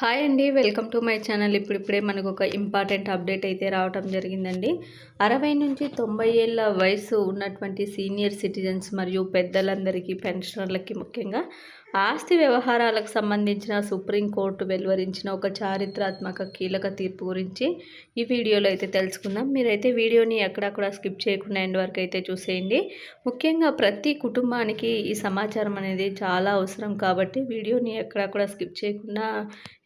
Hi అండి welcome to my channel. ఇప్పుడిప్పుడే మనకు ఒక ఇంపార్టెంట్ అప్డేట్ అయితే రావటం జరిగిందండి. అరవై నుంచి తొంభై ఏళ్ళ వయసు ఉన్నటువంటి సీనియర్ సిటిజన్స్ మరియు పెద్దలందరికీ పెన్షనర్లకి ముఖ్యంగా ఆస్తి వ్యవహారాలకు సంబంధించిన సుప్రీంకోర్టు వెలువరించిన ఒక చారిత్రాత్మక కీలక తీర్పు గురించి ఈ వీడియోలో అయితే తెలుసుకుందాం. మీరైతే వీడియోని ఎక్కడక్కడ స్కిప్ చేయకుండా ఎండ్ వరకు అయితే చూసేయండి. ముఖ్యంగా ప్రతి కుటుంబానికి ఈ సమాచారం అనేది చాలా అవసరం కాబట్టి వీడియోని ఎక్కడక్కడ స్కిప్ చేయకుండా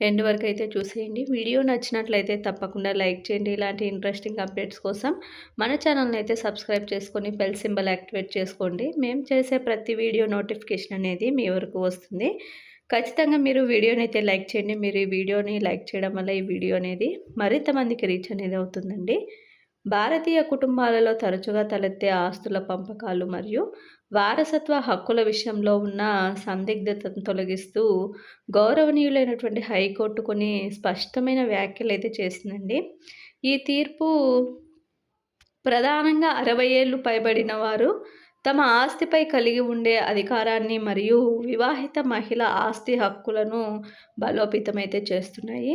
ఎండ్ వరకు అయితే చూసేయండి. వీడియో నచ్చినట్లయితే తప్పకుండా లైక్ చేయండి. ఇలాంటి ఇంట్రెస్టింగ్ అప్డేట్స్ కోసం మన ఛానల్ని అయితే సబ్స్క్రైబ్ చేసుకొని బెల్ సింబల్ యాక్టివేట్ చేసుకోండి. మేము చేసే ప్రతి వీడియో నోటిఫికేషన్ అనేది మీ వరకు వస్తుంది. ఖచ్చితంగా మీరు వీడియోని అయితే లైక్ చేయండి. మీరు ఈ వీడియోని లైక్ చేయడం వల్ల ఈ వీడియో అనేది మరింత మందికి రీచ్ అనేది అవుతుందండి. భారతీయ కుటుంబాలలో తరచుగా తలెత్తే ఆస్తుల పంపకాలు మరియు వారసత్వ హక్కుల విషయంలో ఉన్న సందిగ్ధతను తొలగిస్తూ గౌరవనీయులైనటువంటి హైకోర్టు కొన్ని స్పష్టమైన వ్యాఖ్యలు అయితే చేసిందండి. ఈ తీర్పు ప్రధానంగా అరవై ఏళ్ళు పైబడిన వారు తమ ఆస్తిపై కలిగి ఉండే అధికారాన్ని మరియు వివాహిత మహిళ ఆస్తి హక్కులను బలోపేతమైతే చేస్తున్నాయి.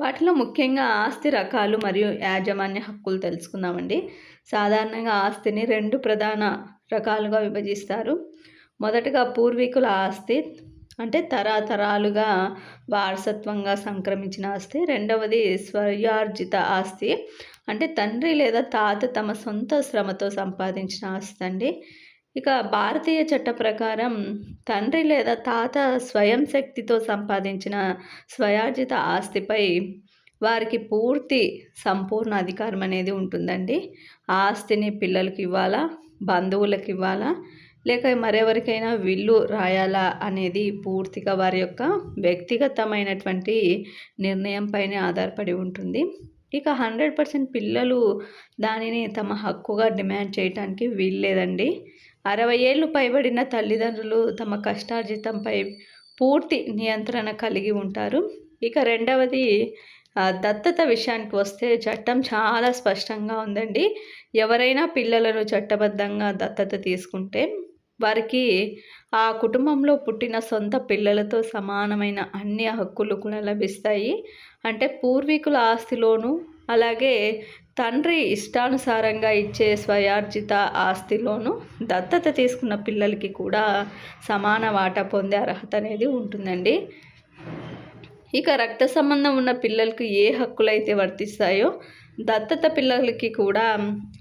వాటిలో ముఖ్యంగా ఆస్తి రకాలు మరియు యాజమాన్య హక్కులు తెలుసుకుందామండి. సాధారణంగా ఆస్తిని రెండు ప్రధాన రకాలుగా విభజిస్తారు. మొదటగా పూర్వీకుల ఆస్తి అంటే తరతరాలుగా వారసత్వంగా సంక్రమించిన ఆస్తి. రెండవది స్వయార్జిత ఆస్తి. అంటే తండ్రి లేదా తాత తమ సొంత శ్రమతో సంపాదించిన ఆస్తి అండి. ఇక భారతీయ చట్ట ప్రకారం తండ్రి లేదా తాత స్వయం శక్తితో సంపాదించిన స్వయార్జిత ఆస్తిపై వారికి పూర్తి సంపూర్ణ అధికారం అనేది ఉంటుందండి. ఆస్తిని పిల్లలకి ఇవ్వాలా? బంధువులకు ఇవ్వాలా? లేక మరెవరికైనా విల్లు రాయాలా అనేది పూర్తిగా వారి యొక్క వ్యక్తిగతమైనటువంటి నిర్ణయం పైన ఆధారపడి ఉంటుంది. ఇక హండ్రెడ్ పర్సెంట్ పిల్లలు దానిని తమ హక్కుగా డిమాండ్ చేయడానికి వీల్లేదండి. అరవై ఏళ్ళు పైబడిన తల్లిదండ్రులు తమ కష్టార్జితంపై పూర్తి నియంత్రణ కలిగి ఉంటారు. ఇక రెండవది దత్తత విషయానికి వస్తే చట్టం చాలా స్పష్టంగా ఉందండి. ఎవరైనా పిల్లలను చట్టబద్ధంగా దత్తత తీసుకుంటే వారికి ఆ కుటుంబంలో పుట్టిన సొంత పిల్లలతో సమానమైన అన్ని హక్కులు కూడా లభిస్తాయి. అంటే పూర్వీకుల ఆస్తిలోను అలాగే తండ్రి ఇష్టానుసారంగా ఇచ్చే స్వయార్జిత ఆస్తిలోను దత్తత తీసుకున్న పిల్లలకి కూడా సమాన వాటా పొందే అర్హత అనేది ఉంటుందండి. ఇక రక్త సంబంధం ఉన్న పిల్లలకు ఏ హక్కులు అయితే వర్తిస్తాయో దత్తత పిల్లలకి కూడా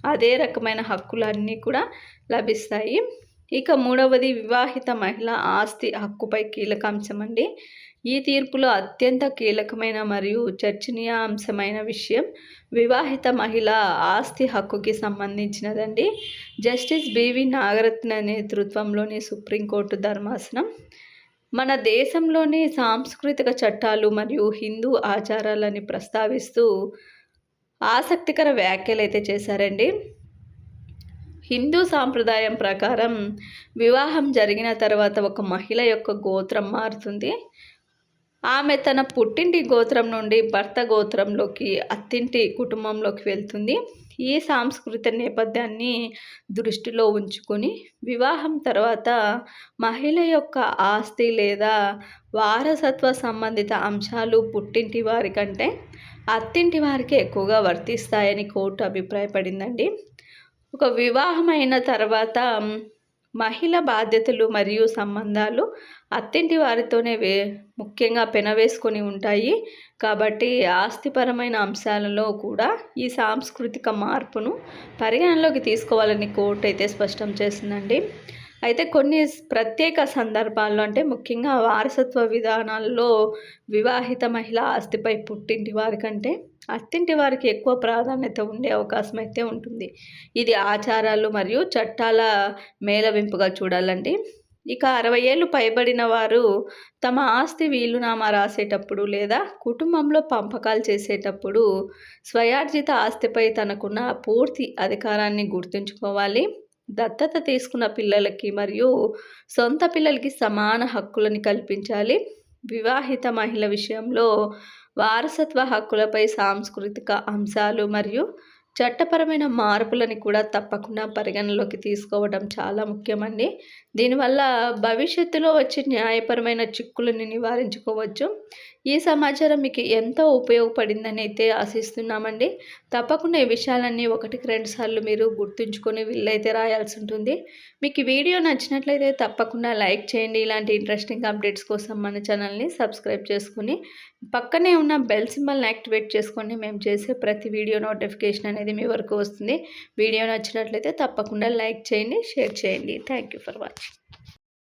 అదే రకమైన హక్కులన్నీ కూడా లభిస్తాయి. ఇక మూడవది వివాహిత మహిళ ఆస్తి హక్కుపై కీలక అంశం అండి ఈ తీర్పులో అత్యంత కీలకమైన మరియు చర్చనీయాంశమైన విషయం వివాహిత మహిళ ఆస్తి హక్కుకి సంబంధించినదండి. జస్టిస్ బివి నాగరత్న నేతృత్వంలోని సుప్రీంకోర్టు ధర్మాసనం. మన దేశంలోని సాంస్కృతిక చట్టాలు మరియు హిందూ ఆచారాలని ప్రస్తావిస్తూ ఆసక్తికర వ్యాఖ్యలు అయితే చేశారండి. హిందూ సాంప్రదాయం ప్రకారం వివాహం జరిగిన తర్వాత ఒక మహిళ యొక్క గోత్రం మారుతుంది. ఆమె తన పుట్టింటి గోత్రం నుండి భర్త గోత్రంలోకి అత్తింటి కుటుంబంలోకి వెళ్తుంది. ఈ సాంస్కృతిక నేపథ్యాన్ని దృష్టిలో ఉంచుకొని వివాహం తర్వాత మహిళ యొక్క ఆస్తి లేదా వారసత్వ సంబంధిత అంశాలు పుట్టింటి వారి కంటే అత్తింటి వారికి ఎక్కువగా వర్తిస్తాయని కోర్టు అభిప్రాయపడిందండి. ఒక వివాహమైన తర్వాత మహిళ బాధ్యతలు మరియు సంబంధాలు అత్తింటి వారితోనే వే ముఖ్యంగా పెనవేసుకొని ఉంటాయి. కాబట్టి ఆస్తిపరమైన అంశాలలో కూడా ఈ సాంస్కృతిక మార్పును పరిగణలోకి తీసుకోవాలని కోర్టు అయితే స్పష్టం చేసిందండి. అయితే కొన్ని ప్రత్యేక సందర్భాల్లో అంటే ముఖ్యంగా వారసత్వ విధానాల్లో వివాహిత మహిళ ఆస్తిపై పుట్టింటి వారి కంటే అత్తింటి వారికి ఎక్కువ ప్రాధాన్యత ఉండే అవకాశం అయితే ఉంటుంది. ఇది ఆచారాలు మరియు చట్టాల మేలవింపుగా చూడాలండి. ఇక అరవై ఏళ్ళు పైబడిన వారు తమ ఆస్తి వీలునామా రాసేటప్పుడు లేదా కుటుంబంలో పంపకాలు చేసేటప్పుడు స్వయార్జిత ఆస్తిపై తనకున్న పూర్తి అధికారాన్ని గుర్తుంచుకోవాలి. దత్తత తీసుకున్న పిల్లలకి మరియు సొంత పిల్లలకి సమాన హక్కులను కల్పించాలి. వివాహిత మహిళ విషయంలో వారసత్వ హక్కులపై సాంస్కృతిక అంశాలు మరియు చట్టపరమైన మార్పులని కూడా తప్పకుండా పరిగణలోకి తీసుకోవడం చాలా ముఖ్యమండి. దీనివల్ల భవిష్యత్తులో వచ్చే న్యాయపరమైన చిక్కులను నివారించుకోవచ్చు. ఈ సమాచారం మీకు ఎంతో ఉపయోగపడిందని అయితే ఆశిస్తున్నామండి. తప్పకుండా ఈ విషయాలన్నీ ఒకటికి రెండు సార్లు మీరు గుర్తుంచుకొని వీళ్ళైతే రాయాల్సి ఉంటుంది. మీకు వీడియో నచ్చినట్లయితే తప్పకుండా లైక్ చేయండి. ఇలాంటి ఇంట్రెస్టింగ్ అప్డేట్స్ కోసం మన ఛానల్ని సబ్స్క్రైబ్ చేసుకుని పక్కనే ఉన్న బెల్ సింబల్ని యాక్టివేట్ చేసుకోండి మేము చేసే ప్రతి వీడియో నోటిఫికేషన్ అనేది మీ వరకు వస్తుంది. వీడియో నచ్చినట్లయితే తప్పకుండా లైక్ చేయండి షేర్ చేయండి. Thank you for watching.